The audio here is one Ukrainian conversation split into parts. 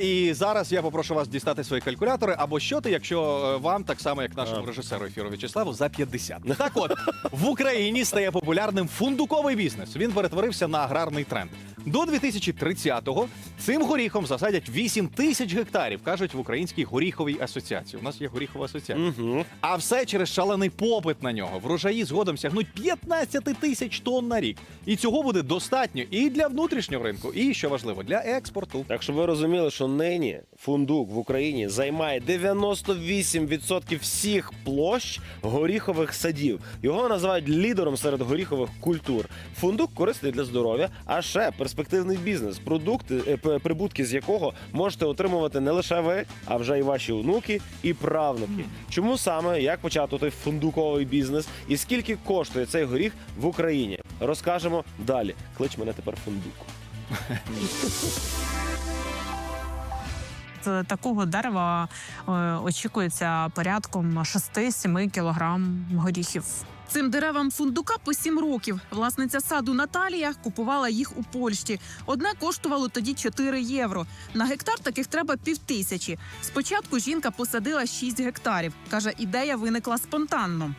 І зараз я попрошу вас дістати свої калькулятори або щоти, якщо е, вам так само, як нашому режисеру ефіру В'ячеславу, за 50. Так от в Україні стає популярним фундуковий бізнес. Він перетворився на аграрний тренд. До 2030-го цим горіхом засадять 8 тисяч гектарів, кажуть в Українській горіховій асоціації. У нас є горіхова асоціація. Угу. А все через шалений попит на нього. Врожаї згодом сягнуть 15 тисяч тонн на рік. І цього буде достатньо і для внутрішнього ринку, і що важливо, для експорту. Так щоб ви розуміли, що нині фундук в Україні займає 98% всіх площ горіхових садів. Його називають лідером серед горіхових культур. Фундук корисний для здоров'я, а ще перспективний бізнес, продукти, е, прибутки з якого можете отримувати не лише ви, а вже і ваші онуки і правнуки. Чому саме як почати той фундуковий бізнес і скільки коштує цей горіх в Україні? Розкажемо далі. Клич мене тепер фундук. З такого дерева е, очікується порядком 6-7 кілограм горіхів. Цим деревам фундука по сім років. Власниця саду Наталія купувала їх у Польщі. Одне коштувало тоді 4 євро. На гектар таких треба півтисячі. Спочатку жінка посадила 6 гектарів. Каже, ідея виникла спонтанно.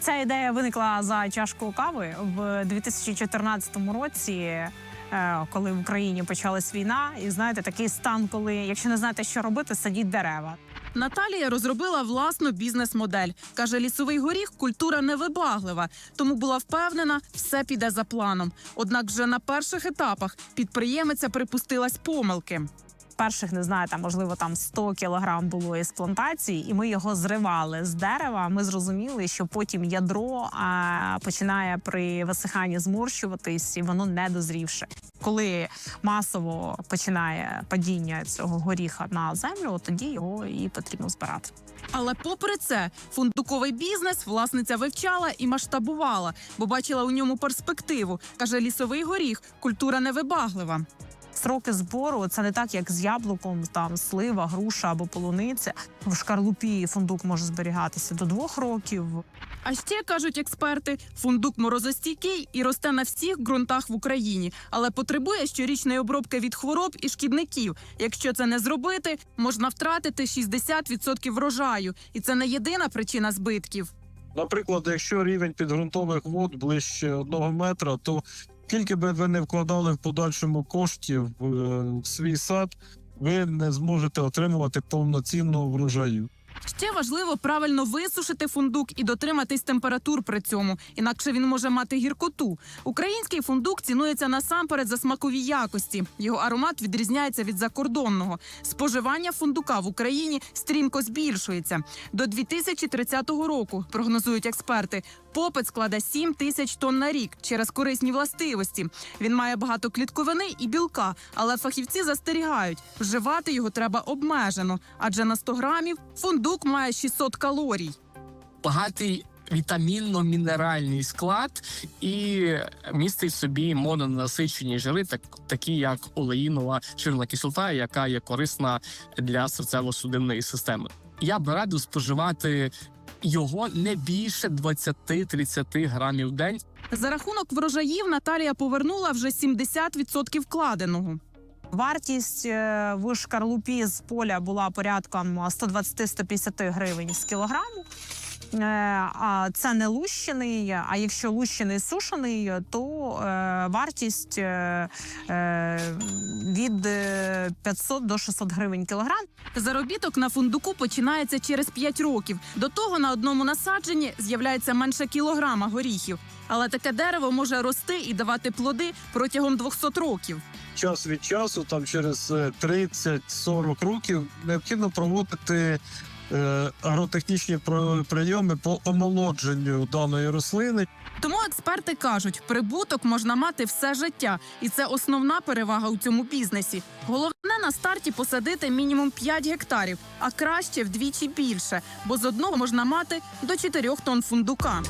Ця ідея виникла за чашкою кави в 2014 році. Е, Коли в Україні почалась війна, і знаєте, такий стан, коли якщо не знаєте, що робити, садіть дерева. Наталія розробила власну бізнес-модель. Каже, лісовий горіх культура невибаглива, тому була впевнена, все піде за планом. Однак вже на перших етапах підприємиця припустилась помилки. Перших не знаю, там можливо там 100 кілограм було із плантації, і ми його зривали з дерева. Ми зрозуміли, що потім ядро а, починає при висиханні зморщуватись, і воно не дозрівше. Коли масово починає падіння цього горіха на землю, тоді його і потрібно збирати. Але попри це, фундуковий бізнес власниця вивчала і масштабувала, бо бачила у ньому перспективу. каже, лісовий горіх культура невибаглива. Сроки збору це не так, як з яблуком, там слива, груша або полуниця. В шкарлупі фундук може зберігатися до двох років. А ще кажуть експерти, фундук морозостійкий і росте на всіх ґрунтах в Україні, але потребує щорічної обробки від хвороб і шкідників. Якщо це не зробити, можна втратити 60% врожаю, і це не єдина причина збитків. Наприклад, якщо рівень підґрунтових вод ближче одного метра, то скільки би ви не вкладали в подальшому коштів в, е, в свій сад, ви не зможете отримувати повноцінного врожаю. Ще важливо правильно висушити фундук і дотриматись температур при цьому, інакше він може мати гіркоту. Український фундук цінується насамперед за смакові якості. Його аромат відрізняється від закордонного. Споживання фундука в Україні стрімко збільшується. До 2030 року прогнозують експерти. Попит складе 7 тисяч тонн на рік через корисні властивості. Він має багато клітковини і білка, але фахівці застерігають, вживати його треба обмежено, адже на 100 грамів фундук має 600 калорій. багатий вітамінно-мінеральний склад і містить собі мононасичені жири, так, такі як олеїнова жирна кислота, яка є корисна для серцево-судинної системи. Я би радив споживати його не більше 20-30 грамів в день. За рахунок врожаїв Наталія повернула вже 70% вкладеного. Вартість е, в шкарлупі з поля була порядком 120-150 гривень з кілограму. Е, А це не лущений. А якщо лущений сушений, то е, вартість е, від е, 500 до 600 гривень кілограм. Заробіток на фундуку починається через 5 років. До того на одному насадженні з'являється менше кілограма горіхів. Але таке дерево може рости і давати плоди протягом 200 років. Час від часу, там через е, 30-40 років, необхідно проводити агротехнічні про- прийоми по омолодженню даної рослини. Тому експерти кажуть, прибуток можна мати все життя, і це основна перевага у цьому бізнесі. Головне на старті посадити мінімум 5 гектарів, а краще вдвічі більше, бо з одного можна мати до 4 тонн фундука.